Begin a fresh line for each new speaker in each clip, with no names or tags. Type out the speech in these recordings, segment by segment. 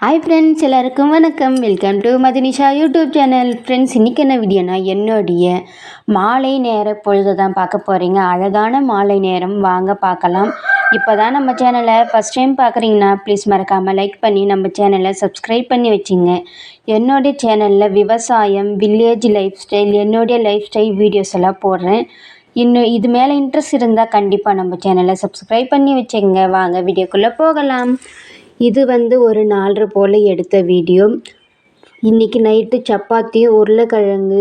Hi friends எல்லாருக்கும் வணக்கம். Welcome to Mathinisha YouTube channel friends இன்றைக்கி என்ன வீடியோனா என்னுடைய மாலை நேர பொழுது தான் பார்க்க போகிறீங்க அழகான மாலை நேரம். வாங்க பார்க்கலாம். இப்போ தான் நம்ம சேனலை ஃபஸ்ட் டைம் பார்க்குறீங்கன்னா ப்ளீஸ் மறக்காமல் லைக் பண்ணி நம்ம சேனலை சப்ஸ்கிரைப் பண்ணி வச்சுங்க. என்னுடைய சேனலில் விவசாயம் வில்லேஜ் லைஃப் ஸ்டைல் என்னுடைய லைஃப் ஸ்டைல் வீடியோஸ் எல்லாம் போடுறேன். இன்னும் இது மேலே இன்ட்ரெஸ்ட் இருந்தால் கண்டிப்பாக நம்ம சேனலை சப்ஸ்கிரைப் பண்ணி வச்சுங்க. வாங்க வீடியோக்குள்ளே போகலாம். இது வந்து ஒரு நாலரை போல் எடுத்த வீடியோ. இன்றைக்கி நைட்டு சப்பாத்தியும் உருளைக்கிழங்கு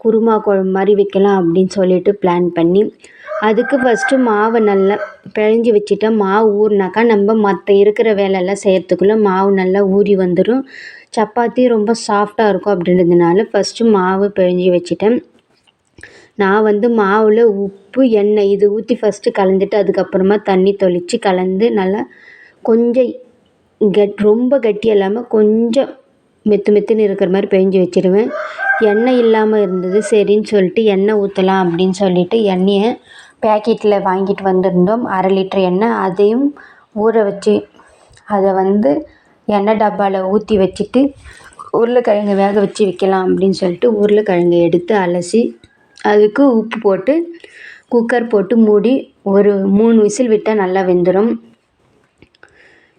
குருமா குழம்பு மாதிரி வைக்கலாம் அப்படின்னு சொல்லிட்டு பிளான் பண்ணி. அதுக்கு ஃபஸ்ட்டு மாவை நல்லா பிழைஞ்சி வச்சுட்டேன் மாவு ஊறினாக்கா நம்ம மற்ற இருக்கிற வேலையெல்லாம் செய்கிறதுக்குள்ளே மாவு நல்லா ஊறி வந்துடும் சப்பாத்தி ரொம்ப சாஃப்டாக இருக்கும் அப்படின்றதுனால ஃபஸ்ட்டு மாவு பிழைஞ்சி வச்சுட்டேன் நான் வந்து மாவில் உப்பு எண்ணெய் இது ஊற்றி ஃபஸ்ட்டு கலந்துட்டு அதுக்கப்புறமா தண்ணி தொளித்து கலந்து நல்லா கொஞ்சம் கட் ரொம்ப கட்டியாக இல்லாமல் கொஞ்சம் மெத்து மெத்துன்னு இருக்கிற மாதிரி பெஞ்சு வச்சுருவேன். எண்ணெய் இல்லாமல் இருந்தது சரின்னு சொல்லிட்டு எண்ணெய் ஊற்றலாம் அப்படின்னு சொல்லிட்டு எண்ணெயை பேக்கெட்டில் வாங்கிட்டு வந்திருந்தோம். அரை லிட்டர் எண்ணெய் அதையும் ஊற வச்சு அதை வந்து எண்ணெய் டப்பாவில் ஊற்றி வச்சுட்டு உருளைக்கிழங்கு வேக வச்சு வைக்கலாம் அப்படின்னு சொல்லிட்டு உருளைக்கிழங்கு எடுத்து அலசி அதுக்கு உப்பு போட்டு குக்கர் போட்டு மூடி ஒரு மூணு விசில் விட்டால் நல்லா வெந்துடும்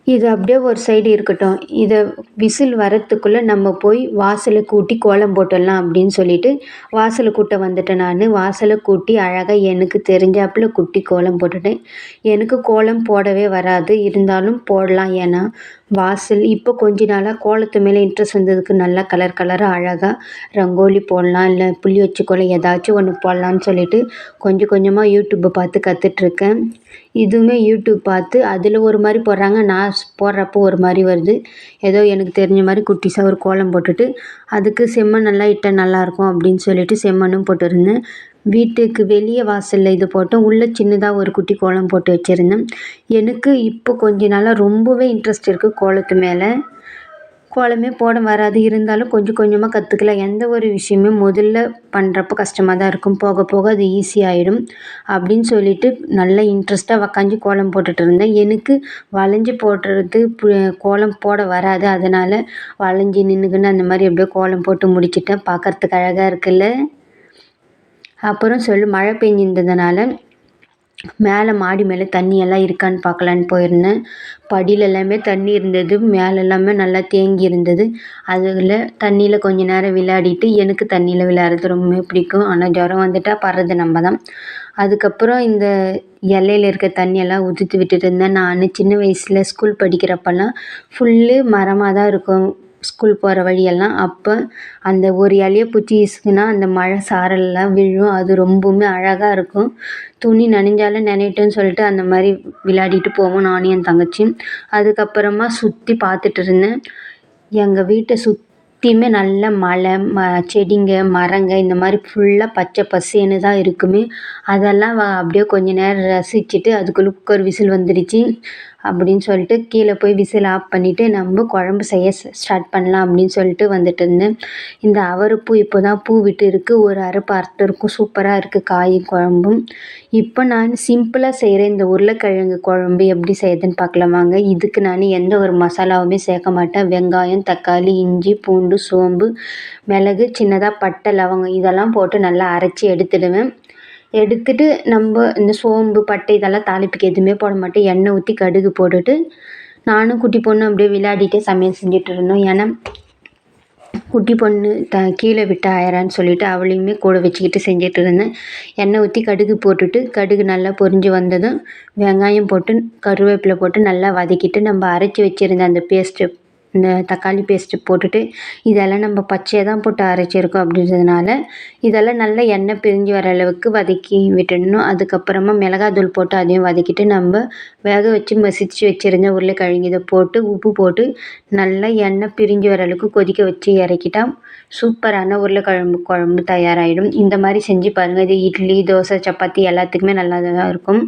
இது அப்படியே ஒரு சைடு இருக்கட்டும். இதை விசில் வரத்துக்குள்ளே நம்ம போய் வாசலை கூட்டி கோலம் போட்டுடலாம் அப்படின்னு சொல்லிட்டு வாசலை கூட்ட வந்துட்டேன் நான். வாசலை கூட்டி அழகாக எனக்கு தெரிஞ்சாப்புல குட்டி கோலம் போட்டுட்டேன். எனக்கு கோலம் போடவே வராது. இருந்தாலும் போடலாம் ஏன்னா வாசல். இப்போ கொஞ்ச நாளாக கோலத்து மேலே இன்ட்ரெஸ்ட் வந்ததுக்கு நல்லா கலர் கலராக அழகாக ரங்கோலி போடலாம் இல்லை புள்ளி வச்சு ஏதாச்சும் ஒன்று போடலான்னு சொல்லிட்டு கொஞ்சம் கொஞ்சமாக யூடியூப்பை பார்த்து கற்றுட்ருக்கேன் இதுவுமே யூடியூப் பார்த்து அதில் ஒரு மாதிரி போடுறாங்க நான் போடுறப்போ ஒரு மாதிரி வருது. ஏதோ எனக்கு தெரிஞ்ச மாதிரி குட்டிஸாக ஒரு கோலம் போட்டுட்டு அதுக்கு செம்மண் நல்லா இட்டால் நல்லாயிருக்கும் அப்படின்னு சொல்லிட்டு செம்மண்ணும் போட்டுருந்தேன். வீட்டுக்கு வெளியே வாசலில் இது போட்டோம் உள்ளே சின்னதாக ஒரு குட்டி கோலம் போட்டு வச்சுருந்தேன். எனக்கு இப்போ கொஞ்ச நாளாக ரொம்பவே இன்ட்ரெஸ்ட் இருக்குது கோலத்து மேலே. கோலமே போட வராது இருந்தாலும் கொஞ்சம் கொஞ்சமாக கற்றுக்கலாம் எந்த ஒரு விஷயமே முதல்ல பண்ணுறப்போ கஷ்டமாக தான் இருக்கும். போக போக அது ஈஸியாகிடும் அப்படின்னு சொல்லிட்டு நல்லா இன்ட்ரெஸ்ட்டாக உக்காஞ்சி கோலம் போட்டுட்டு இருந்தேன். எனக்கு வளைஞ்சி போடுறது கோலம் போட வராது. அதனால் வளைஞ்சி நின்றுக்கின்னு அந்த மாதிரி எப்படியோ கோலம் போட்டு முடிச்சிட்டேன். பார்க்கறதுக்கு அழகாக இருக்குல்ல. அப்புறம் சொல்லு மழை பெஞ்சிருந்ததுனால மேலே மாடி மேலே தண்ணி எல்லாம் இருக்கான்னு பார்க்கலான்னு போயிருந்தேன். படியில் எல்லாமே தண்ணி இருந்தது மேலே எல்லாமே நல்லா தேங்கி இருந்தது. அதில் தண்ணியில் கொஞ்ச நேரம் விளையாடிட்டு எனக்கு தண்ணியில் விளையாடுறது ரொம்ப பிடிக்கும். ஆனால் ஜுரம் வந்துட்டால் படுறது நம்ம தான். அதுக்கப்புறம் இந்த எல்லையில் இருக்க தண்ணியெல்லாம் உதிர்த்து விட்டுட்டு இருந்தேன். நான் சின்ன வயசில் ஸ்கூல் படிக்கிறப்பெல்லாம் ஃபுல்லு மரமாக தான் இருக்கும். ஸ்கூல் போகிற வழியெல்லாம் அப்போ அந்த ஒரு இலைய பிடிச்சி இசுக்குனா அந்த மழை சாரல்லாம் விழும். அது ரொம்பவுமே அழகாக இருக்கும். துணி நனைஞ்சாலும் நனையட்டும்னு சொல்லிட்டு அந்த மாதிரி விளையாடிட்டு போவோம் நானும் என் தங்கச்சியும். அதுக்கப்புறமா சுற்றி பார்த்துட்டு இருந்தேன். எங்கள் வீட்டை சுற்றியுமே நல்ல மலை ம செடிங்க மரங்க இந்த மாதிரி ஃபுல்லாக பச்சை பசேன்னு தான் இருக்குமே. அதெல்லாம் அப்படியே கொஞ்ச நேரம் ரசிச்சுட்டு அதுக்குள்ளே குக்கர் விசில் வந்துடுச்சு. அப்படின்னு சொல்லிட்டு கீழே போய் விசில் ஆஃப் பண்ணிவிட்டு நம்ம குழம்பு செய்ய ஸ்டார்ட் பண்ணலாம் அப்படின்னு சொல்லிட்டு வந்துட்டு இருந்தேன். இந்த அவரைப்பூ இப்போ தான் பூ விட்டு இருக்குது ஒரு அரைப்பு அறுத்து இருக்கும். சூப்பராக இருக்குது காயும் குழம்பும். இப்போ நான் சிம்பிளாக செய்கிற இந்த உருளைக்கிழங்கு குழம்பு எப்படி செய்யுதுன்னு பார்க்கலாம் வாங்க. இதுக்கு நான் எந்த ஒரு மசாலாவுமே சேர்க்க மாட்டேன். வெங்காயம் தக்காளி இஞ்சி பூண்டு சோம்பு மிளகு சின்னதாக பட்டை லவங்கம் இதெல்லாம் போட்டு நல்லா அரைச்சி எடுத்துடுவேன். எடுத்துட்டு நம்ம இந்த சோம்பு பட்டை இதெல்லாம் தாளிப்புக்கு எதுவுமே போட மாட்டோம் எண்ணெய் ஊற்றி கடுகு போட்டுட்டு நானும் குட்டி பொண்ணும் அப்படியே விளையாடிட்டே சமையல் செஞ்சுட்டு இருந்தோம். ஏன்னா குட்டி பொண்ணு த கீழே விட்டு ஆயிரான்னு சொல்லிட்டு அவளையுமே கூட வச்சுக்கிட்டு செஞ்சுட்டு இருந்தேன். எண்ணெய் ஊற்றி கடுகு போட்டுட்டு கடுகு நல்லா பொரிஞ்சு வந்ததும் வெங்காயம் போட்டு கருவேப்பிலை போட்டு நல்லா வதக்கிட்டு நம்ம அரைச்சி வச்சுருந்த அந்த பேஸ்ட்டு இந்த தக்காளி பேஸ்ட்டு போட்டுட்டு இதெல்லாம் நம்ம பச்சையாக தான் போட்டு அரைச்சிருக்கோம் அப்படின்றதுனால இதெல்லாம் நல்லா எண்ணெய் பிரிஞ்சு வர அளவுக்கு வதக்கி விட்டுடணும். அதுக்கப்புறமா மிளகாத்தூள் போட்டு அதையும் வதக்கிட்டு நம்ம வேக வச்சு மசிச்சு வச்சுருந்த உருளைக்கிழங்கு இதை போட்டு உப்பு போட்டு நல்லா எண்ணெய் பிரிஞ்சு வர அளவுக்கு கொதிக்க வச்சு இறக்கிட்டா சூப்பரான உருளைக்கிழம்பு குழம்பு தயாராகிடும் இந்த மாதிரி செஞ்சு பாருங்கள் இது இட்லி தோசை சப்பாத்தி எல்லாத்துக்குமே நல்லா தான் இருக்கும்.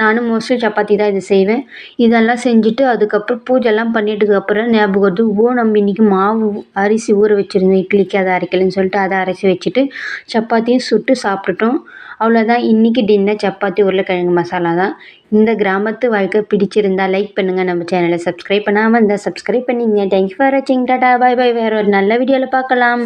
நானும் மோஸ்ட்லி சப்பாத்தி தான் இது செய்வேன். இதெல்லாம் செஞ்சுட்டு அதுக்கப்புறம் பூஜைலாம் பண்ணிட்டதுக்கப்புறம் ஞாபகம் அதுவும் நம்ம இன்றைக்கி மாவு அரிசி ஊற வச்சுருந்தோம். இட்லிக்கு அதை அரைக்கலைன்னு சொல்லிட்டு அதை அரைச்சி வச்சுட்டு சப்பாத்தியும் சுட்டு சாப்பிட்டுட்டோம். அவ்வளோதான் இன்றைக்கி டின்னர் சப்பாத்தி உருளைக்கிழங்கு மசாலா தான். இந்த கிராமத்து வாழ்க்கை பிடிச்சிருந்தா லைக் பண்ணுங்கள் நம்ம சேனலை சப்ஸ்கிரைப் பண்ணாமல் இருந்தால் சப்ஸ்கிரைப் பண்ணிங்க. தேங்க்யூ ஃபார் வாட்சிங் டாடா. பாய் பாய் வேறு ஒரு நல்ல வீடியோவில் பார்க்கலாம்.